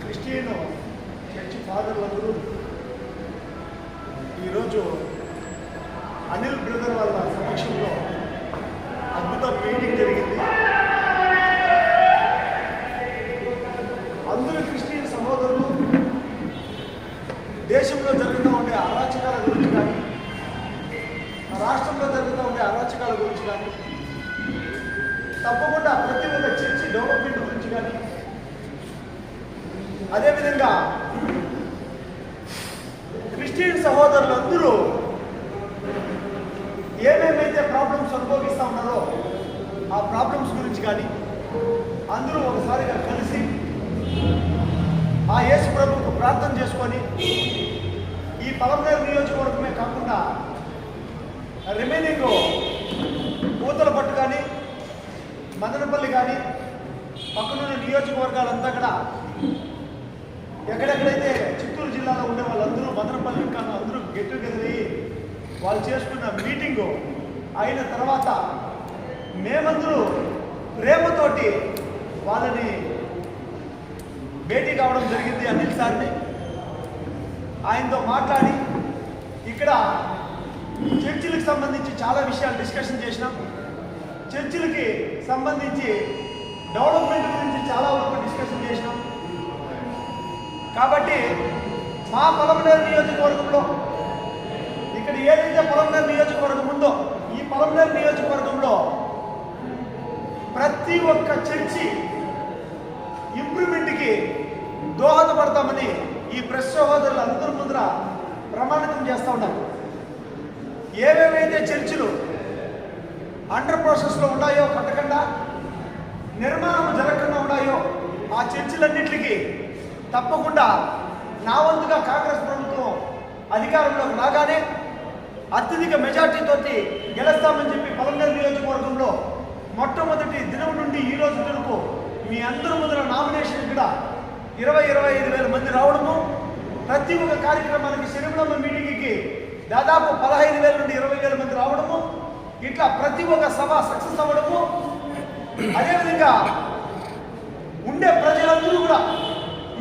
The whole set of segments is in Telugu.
క్రిస్టియన్ చర్చి ఫాదర్లందరూ ఈరోజు అనిల్ బ్రదర్ వాళ్ళ సమక్షంలో అద్భుత మీటింగ్ జరిగింది అందరూ క్రిస్టియన్ సహోదరులు దేశంలో జరుగుతూ ఉండే అరాచకాల గురించి కానీ రాష్ట్రంలో జరుగుతూ ఉండే అరాచకాల గురించి కానీ తప్పకుండా ప్రతి ఒక్క చర్చి డెవలప్మెంట్ గురించి కానీ అదేవిధంగా క్రిస్టియన్ సహోదరులందరూ ఏమేమైతే ప్రాబ్లమ్స్ అనుభవిస్తూ ఉన్నారో ఆ ప్రాబ్లమ్స్ గురించి కానీ అందరూ ఒకసారిగా కలిసి ఆ యేసు ప్రభుకు ప్రార్థన చేసుకొని ఈ పలమనేరు నియోజకవర్గమే కాకుండా రిమైనింగ్ పూతల పట్టు కానీ మదనపల్లి కానీ పక్కనున్న నియోజకవర్గాలంతా కూడా ఎక్కడెక్కడైతే చిత్తూరు జిల్లాలో ఉండే వాళ్ళందరూ మదనపల్లి కానీ అందరూ గెట్ టుగెదర్ అయ్యి వాళ్ళు చేసుకున్న మీటింగు అయిన తర్వాత మేమందరూ ప్రేమతోటి వాళ్ళని భేటీ కావడం జరిగింది అనిల్ సార్ని. ఆయనతో మాట్లాడి ఇక్కడ చర్చిలకు సంబంధించి చాలా విషయాలు డిస్కషన్ చేసినాం. చర్చిలకి సంబంధించి డెవలప్మెంట్ గురించి చాలా వరకు డిస్కషన్ చేసినాం. కాబట్టి మా పొలంనేరు నియోజకవర్గంలో ఇక్కడ ఏదైతే పొలంనేరు నియోజకవర్గం ఉందో ఈ పొలంనేరు నియోజకవర్గంలో ప్రతి ఒక్క చర్చి ఇంప్రూవ్మెంట్కి దోహదపడతామని ఈ ప్రెస్ సహోదరులు అందరి ముందర ప్రమాణితం చేస్తూ ఉన్నాం ఏవేవైతే చర్చిలు అండర్ ప్రాసెస్లో ఉన్నాయో కట్టకుండా నిర్మాణం జరగకుండా ఉన్నాయో ఆ చర్చిలన్నింటికి తప్పకుండా నా వంతుగా కాంగ్రెస్ ప్రభుత్వం అధికారంలోకి రాగానే అత్యధిక మెజార్టీతో గెలుస్తామని చెప్పి పలంగల్ నియోజకవర్గంలో మొట్టమొదటి దినం నుండి ఈ రోజు వరకు మీ అందరి ముందర నామినేషన్ కూడా ఇరవై ఇరవై ఐదు వేల మంది రావడము ప్రతి ఒక్క కార్యక్రమానికి శనిబ్రహ్మ మీటింగ్కి దాదాపు పదహైదు వేల నుండి ఇరవై వేల మంది రావడము ఇట్లా ప్రతి ఒక్క సభ సక్సెస్ అవ్వడము అదేవిధంగా ఉండే ప్రజలందరూ కూడా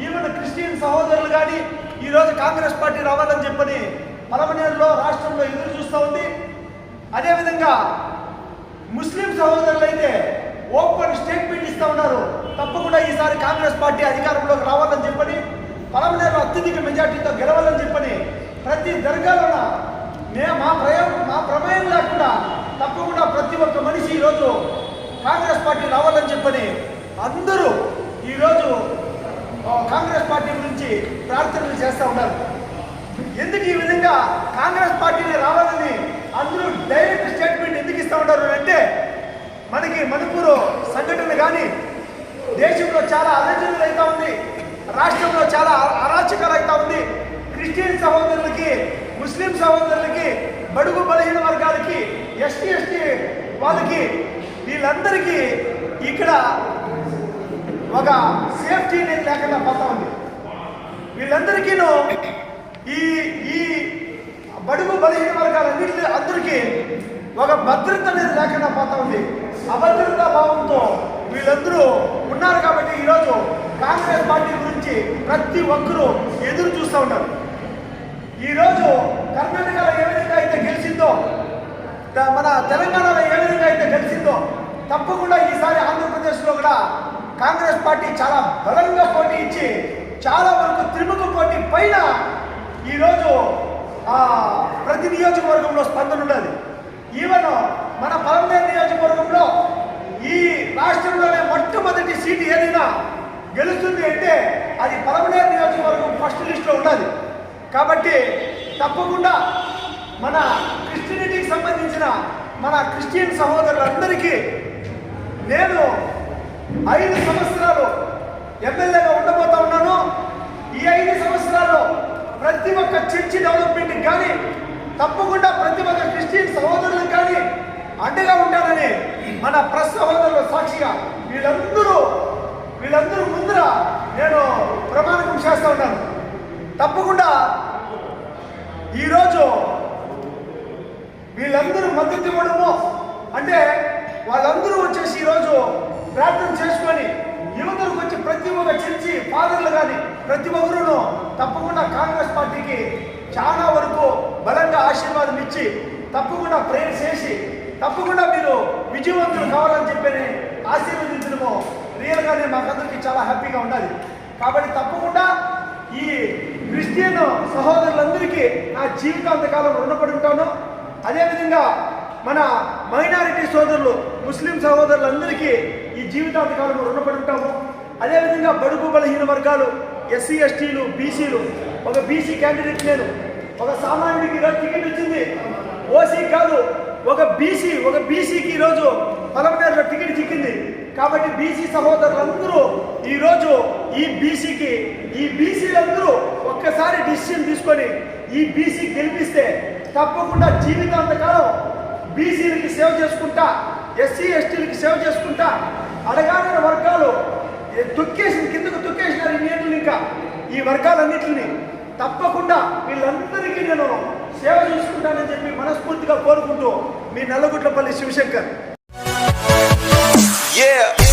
ఈవెన్ క్రిస్టియన్ సహోదరులు కానీ ఈరోజు కాంగ్రెస్ పార్టీ రావాలని చెప్పని పలమనేరులో రాష్ట్రంలో ఎదురు చూస్తూ ఉంది. అదేవిధంగా ముస్లిం సహోదరులు అయితే ఓపెన్ స్టేట్మెంట్ ఇస్తూ ఉన్నారు. తప్పకుండా ఈసారి కాంగ్రెస్ పార్టీ అధికారంలోకి రావాలని చెప్పని పలమనేరులో అత్యధిక మెజార్టీతో గెలవాలని చెప్పని ప్రతి దర్గాలోన మే మా ప్రయోగం మా ప్రమేయం లేకుండా తప్పకుండా ప్రతి ఒక్క మనిషి ఈరోజు కాంగ్రెస్ పార్టీ రావాలని చెప్పని అందరూ ఈరోజు కాంగ్రెస్ పార్టీ గురించి ప్రార్థనలు చేస్తూ ఉన్నారు. ఎందుకు ఈ విధంగా కాంగ్రెస్ పార్టీని రావాలని అందరూ డైరెక్ట్ స్టేట్మెంట్ ఎందుకు ఇస్తూ ఉంటారు అంటే మనకి మణిపూర్ సంఘటన కానీ దేశంలో చాలా అలజడులు అవుతా ఉంది రాష్ట్రంలో చాలా అరాచకాలు అవుతా ఉంది. క్రిస్టియన్ సహోదరులకి ముస్లిం సహోదరులకి బడుగు బలహీన వర్గాలకి ఎస్టీ ఎస్టీ వాళ్ళకి వీళ్ళందరికీ ఇక్కడ ఒక సేఫ్టీ అనేది లేకుండా పోతా ఉంది. వీళ్ళందరికీను ఈ ఈ బడుగు బలహీన వర్గాలన్నింటి అందరికీ ఒక భద్రత అనేది లేకుండా పోతా ఉంది. అభద్రతా భావంతో వీళ్ళందరూ ఉన్నారు కాబట్టి ఈరోజు కాంగ్రెస్ పార్టీ గురించి ప్రతి ఒక్కరూ ఎదురు చూస్తూ ఉన్నారు ఈరోజు కర్ణాటకలో ఏ విధంగా అయితే గెలిచిందో మన తెలంగాణలో ఏ తప్పకుండా ఈసారి ఆంధ్రప్రదేశ్లో కూడా కాంగ్రెస్ పార్టీ చాలా బలంగా పోటీ ఇచ్చి చాలా వరకు త్రిముఖ పోటీ పైన ఈరోజు ఆ, ప్రతి నియోజకవర్గంలో స్పందన ఉన్నది ఈవెన్ మన పలమనేరు నియోజకవర్గంలో ఈ రాష్ట్రంలోనే మొట్టమొదటి సీటు ఏదైనా గెలుస్తుంది అంటే అది పలమనేరు నియోజకవర్గం ఫస్ట్ లిస్ట్లో ఉన్నది కాబట్టి తప్పకుండా మన క్రిస్టియనిటీకి సంబంధించిన మన క్రిస్టియన్ సహోదరులందరికీ నేను ఐదు సంవత్సరాలు ఎమ్మెల్యేగా ఉండబోతా ఉన్నాను. ఈ ఐదు సంవత్సరాల్లో ప్రతి ఒక్క చర్చి డెవలప్మెంట్కి కానీ తప్పకుండా ప్రతి ఒక్క క్రిస్టియన్ సహోదరులకు కానీ అండగా ఉంటానని మన ప్రెస్ సహోదరుల సాక్షిగా వీళ్ళందరూ వీళ్ళందరూ ముందర నేను ప్రమాణకం చేస్తూ ఉన్నాను. తప్పకుండా ఈరోజు వీళ్ళందరూ మద్దతు ఇవ్వడము అంటే వాళ్ళందరూ వచ్చేసి ఈరోజు ప్రార్థన చేసుకొని యువతలకు వచ్చి ప్రతి ఒక్క చర్చి ఫాదర్లు కానీ ప్రతి ఒక్కరూ తప్పకుండా కాంగ్రెస్ పార్టీకి చాలా వరకు బలంగా ఆశీర్వాదం ఇచ్చి తప్పకుండా ప్రేయర్ చేసి తప్పకుండా మీరు విజయవంతులు కావాలని చెప్పి ఆశీర్వదించడము రియల్గానే మాకందరికీ చాలా హ్యాపీగా ఉండాలి. కాబట్టి తప్పకుండా ఈ క్రిస్టియన్ సహోదరులందరికీ నా జీవితాంతకాలం రుణపడి ఉంటాను. అదేవిధంగా మన మైనారిటీ సోదరులు ముస్లిం సహోదరులందరికీ ఈ జీవితాంతకాలం రుణపడి ఉంటాము అదేవిధంగా బడుగు బలహీన వర్గాలు ఎస్సీ ఎస్టీలు బీసీలు ఒక బీసీ క్యాండిడేట్ నేను ఒక సామాన్యుడికి ఈరోజు టికెట్ వచ్చింది. ఓసీ కాదు ఒక బీసీ ఒక బీసీకి ఈరోజు పలమనేరులో టికెట్ చిక్కింది. కాబట్టి బీసీ సహోదరులందరూ ఈరోజు ఈ బీసీకి ఈ బీసీలందరూ ఒక్కసారి డిసిషన్ తీసుకొని ఈ బీసీ గెలిపిస్తే తప్పకుండా జీవితాంతకాలం బీసీలకి సేవ చేసుకుంటా ఎస్సీ ఎస్టీలకి సేవ చేసుకుంటా అడగాలని వర్గాలు తొక్కేసిన కిందకు తొక్కేసినారు ఈ ఇంకా ఈ వర్గాలన్నింటిని తప్పకుండా వీళ్ళందరికీ నేను సేవ చేసుకుంటానని చెప్పి మనస్ఫూర్తిగా కోరుకుంటూ మీ నల్లగుట్లపల్లి శివశంకర్ Yeah.